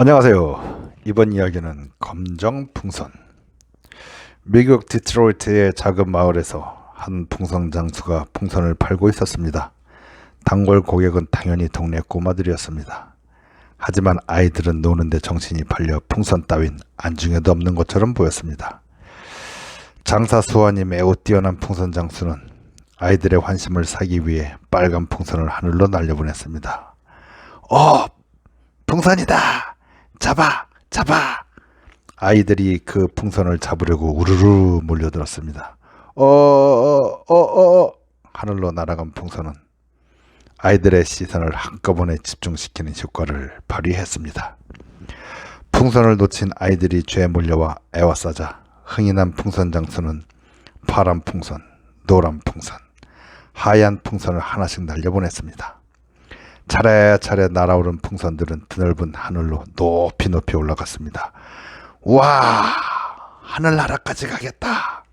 안녕하세요. 이번 이야기는 검정 풍선. 미국 디트로이트의 작은 마을에서 한 풍선 장수가 풍선을 팔고 있었습니다. 단골 고객은 당연히 동네 꼬마들이었습니다. 하지만 아이들은 노는데 정신이 팔려 풍선 따윈 안중에도 없는 것처럼 보였습니다. 장사 수완이 매우 뛰어난 풍선 장수는 아이들의 환심을 사기 위해 빨간 풍선을 하늘로 날려보냈습니다. 어, 풍선이다! 잡아! 잡아! 아이들이 그 풍선을 잡으려고 우르르 몰려들었습니다. 어, 어, 어, 어, 어. 하늘로 날아간 풍선은 아이들의 시선을 한꺼번에 집중시키는 효과를 발휘했습니다. 풍선을 놓친 아이들이 죄에 몰려와 애워싸자 흥이 난 풍선 장수는 파란 풍선, 노란 풍선, 하얀 풍선을 하나씩 날려보냈습니다. 차례차례 날아오른 풍선들은 드넓은 하늘로 높이 높이 올라갔습니다. 와, 하늘나라까지 가겠다.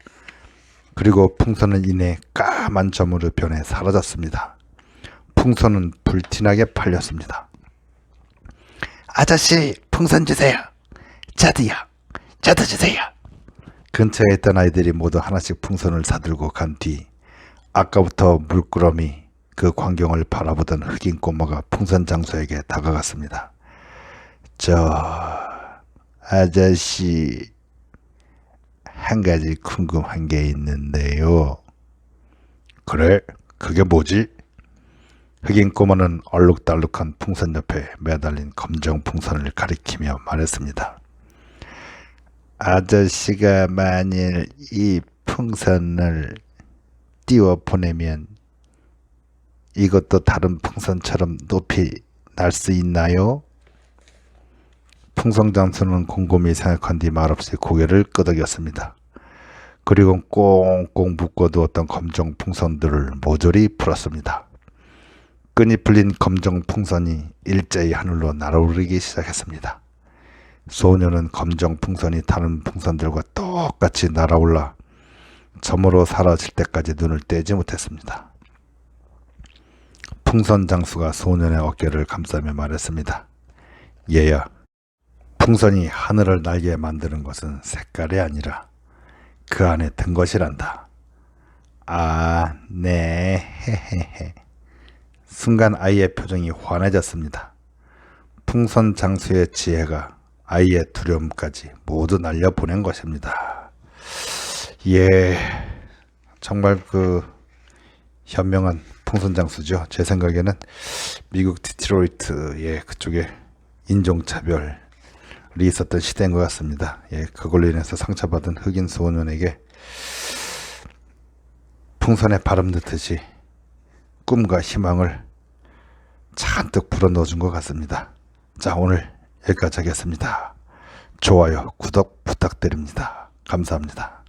그리고 풍선은 이내 까만 점으로 변해 사라졌습니다. 풍선은 불티나게 팔렸습니다. 아저씨, 풍선 주세요. 저도요. 저도 주세요. 근처에 있던 아이들이 모두 하나씩 풍선을 사들고 간 뒤 아까부터 물끄러미 그 광경을 바라보던 흑인 꼬마가 풍선 장소에게 다가갔습니다. 저 아저씨 한 가지 궁금한 게 있는데요. 그래? 그게 뭐지? 흑인 꼬마는 얼룩달룩한 풍선 옆에 매달린 검정 풍선을 가리키며 말했습니다. 아저씨가 만일 이 풍선을 띄워 보내면 이것도 다른 풍선처럼 높이 날 수 있나요? 풍선 장수는 곰곰이 생각한 뒤 말없이 고개를 끄덕였습니다. 그리고 꽁꽁 묶어두었던 검정 풍선들을 모조리 풀었습니다. 끈이 풀린 검정 풍선이 일제히 하늘로 날아오르기 시작했습니다. 소녀는 검정 풍선이 다른 풍선들과 똑같이 날아올라 점으로 사라질 때까지 눈을 떼지 못했습니다. 풍선 장수가 소년의 어깨를 감싸며 말했습니다. 얘야, 풍선이 하늘을 날게 만드는 것은 색깔이 아니라 그 안에 든 것이란다. 아, 네, 헤헤헤. 순간 아이의 표정이 환해졌습니다. 풍선 장수의 지혜가 아이의 두려움까지 모두 날려보낸 것입니다. 예, 정말 그 현명한 풍선 장수죠. 제 생각에는 미국 디트로이트의 그쪽에 인종차별이 있었던 시대인 것 같습니다. 예, 그걸로 인해서 상처받은 흑인 소년에게 풍선에 바람 넣듯이 꿈과 희망을 잔뜩 불어넣어준 것 같습니다. 자, 오늘 여기까지 하겠습니다. 좋아요, 구독 부탁드립니다. 감사합니다.